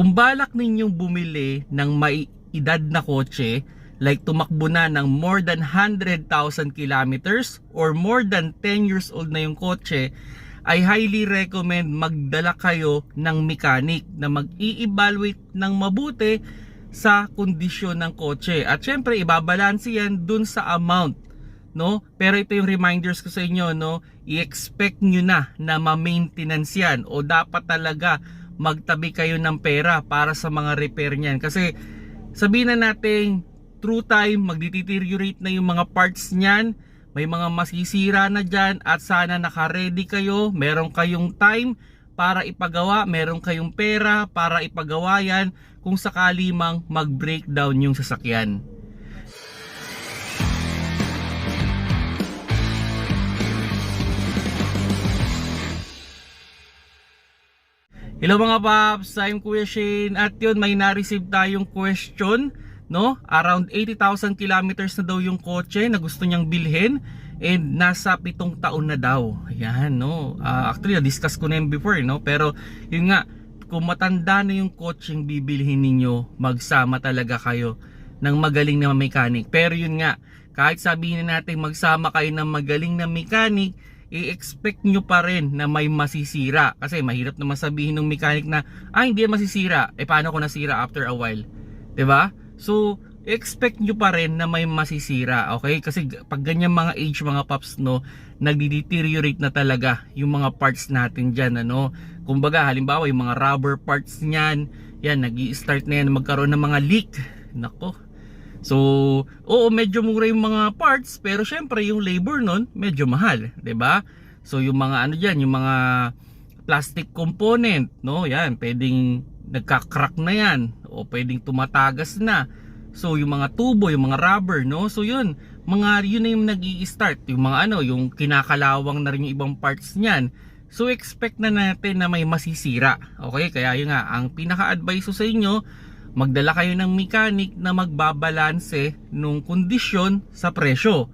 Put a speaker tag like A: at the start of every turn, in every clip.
A: kung balak ninyong bumili ng may edad na kotse, like tumakbo na ng more than 100,000 kilometers or more than 10 years old na yung kotse, I highly recommend magdala kayo ng mechanic na mag-i-evaluate ng mabuti sa kondisyon ng kotse. At syempre, ibabalanse yan dun sa amount. No? Pero ito yung reminders ko sa inyo, no? I-expect nyo na na ma-maintenance yan o dapat talaga magtabi kayo ng pera para sa mga repair niyan. Kasi sabihin na natin through time magdeteriorate na yung mga parts niyan. May mga masisira na dyan at sana naka-ready kayo. Meron kayong time para ipagawa meron kayong pera para ipagawa yan kung sakali mang mag-breakdown yung sasakyan Hello mga paps, I'm Kuya Shane at yun may na-receive tayong question no? Around 80,000 kilometers na daw yung kotse na gusto niyang bilhin and nasa pitong taon na daw. Ayan, no? Ah, actually, na-discuss ko na yun before, no? Pero yun nga, kung matanda na yung kotseng bibilhin ninyo, magsama talaga kayo ng magaling na mechanic. Pero yun nga, kahit sabihin na natin magsama kayo ng magaling na mechanic, i-expect nyo pa rin na may masisira. Kasi mahirap naman sabihin ng mechanic na, ah, hindi yan masisira. Eh, paano ko nasira after a while? ba? So, expect nyo pa rin na may masisira, okay? Kasi pag ganyan mga age, mga paps, no, nagdi-deteriorate na talaga yung mga parts natin dyan, ano? Kumbaga, halimbawa, yung mga rubber parts niyan, yan, nag start na yan magkaroon ng mga leak. Nako. So, oo, medyo mura yung mga parts, pero syempre, yung labor nun, medyo mahal, 'di ba? So, yung mga ano dyan, yung mga plastic component, no? Yan, pwedeng nagka-crack na yan o pwedeng tumatagas na. So yung mga tubo, yung mga rubber, no? So yun, mga yun na yung nag-i-start, yung mga ano, yung kinakalawang na rin yung ibang parts niyan. So expect na natin na may masisira. Okay? Kaya yun nga, ang pinaka-advice ko sa inyo, magdala kayo ng mechanic na magbabalanse nung kondisyon sa presyo.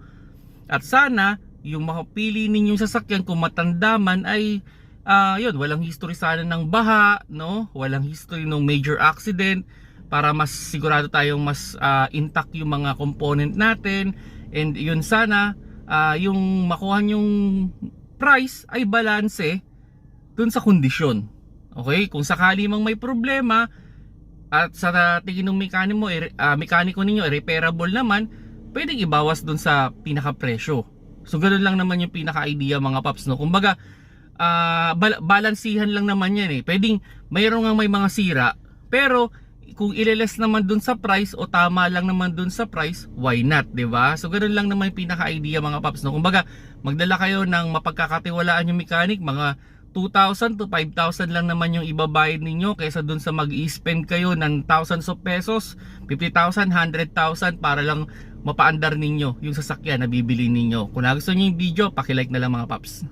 A: At sana, yung makapili ninyong sasakyan kung matanda man ay ah yun, walang history sana ng baha, no? Walang history ng major accident para mas sigurado tayong mas ah, intact yung mga component natin. And yun sana, ah, yung makuha yung price ay balanse dun sa kondisyon. Okay? Kung sakali mang may problema at sa tingin ng mekaniko mo, ah, mekaniko ninyo, eh, repairable naman, pwedeng ibawas dun sa pinaka-presyo. So, ganun lang naman yung pinaka-idea mga paps, no? Kumbaga, ah bal- balansihan lang naman yan eh. Pwedeng mayroon nga may mga sira, pero kung ileles naman dun sa price o tama lang naman dun sa price, why not, 'di ba? So ganoon lang naman yung pinaka-idea mga paps no. Kumbaga, magdala kayo ng mapagkakatiwalaan yung mechanic, mga 2,000 to 5,000 lang naman yung ibabayad ninyo kaysa dun sa mag-i-spend kayo ng thousands of pesos, 50,000, 100,000 para lang mapaandar ninyo yung sasakyan na bibili ninyo. Kung nagustuhan niyo yung video, paki-like na lang mga paps.